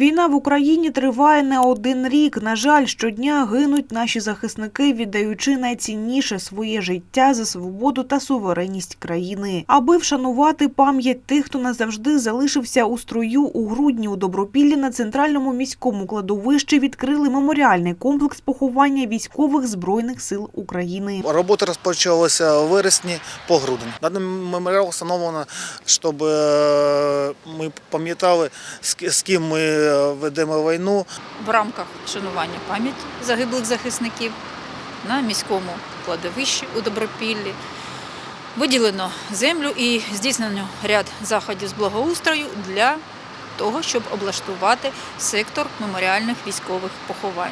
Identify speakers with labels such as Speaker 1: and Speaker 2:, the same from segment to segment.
Speaker 1: Війна в Україні триває не один рік. На жаль, щодня гинуть наші захисники, віддаючи найцінніше своє життя за свободу та суверенність країни. Аби вшанувати пам'ять тих, хто назавжди залишився у строю у грудні у Добропіллі на центральному міському кладовищі відкрили меморіальний комплекс поховання військових збройних сил України.
Speaker 2: Робота розпочалася у вересні по грудень. Даний меморіал встановлено, щоб е, ми пам'ятали, з ким ми ведемо війну.
Speaker 3: в рамках вшанування пам'яті загиблих захисників на міському кладовищі у Добропіллі. Виділено землю і здійснено ряд заходів з благоустрою для того, щоб облаштувати сектор меморіальних військових поховань.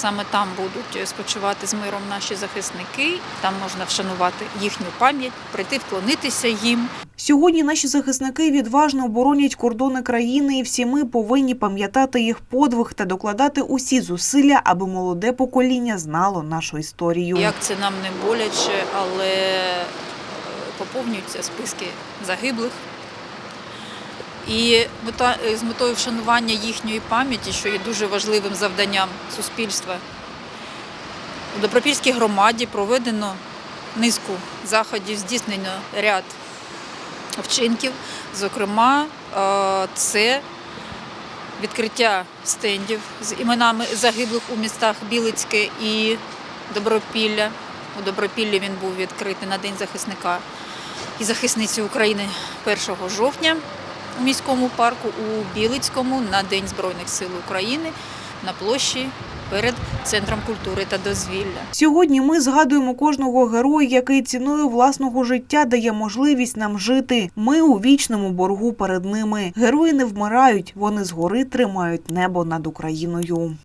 Speaker 3: Саме там будуть спочивати з миром наші захисники, там можна вшанувати їхню пам'ять, прийти вклонитися їм.
Speaker 1: Сьогодні наші захисники відважно оборонять кордони країни, і всі ми повинні пам'ятати їх подвиг та докладати усі зусилля, аби молоде покоління знало нашу історію.
Speaker 3: Як це нам не боляче, але е, поповнюються списки загиблих. І мета, е, з метою вшанування їхньої пам'яті, що є дуже важливим завданням суспільства, у Добропільській громаді проведено низку заходів, здійснено ряд вчинків. Зокрема, е, це відкриття стендів з іменами загиблих у містах Білицьке і Добропілля. У Добропіллі він був відкритий на День захисника і захисниці України 1 жовтня у міському парку, у Білицькому на День Збройних сил України на площі перед Центром культури та дозвілля.
Speaker 1: Сьогодні ми згадуємо кожного героя, який ціною власного життя дає можливість нам жити. Ми у вічному боргу перед ними. Герої не вмирають, вони згори тримають небо над Україною.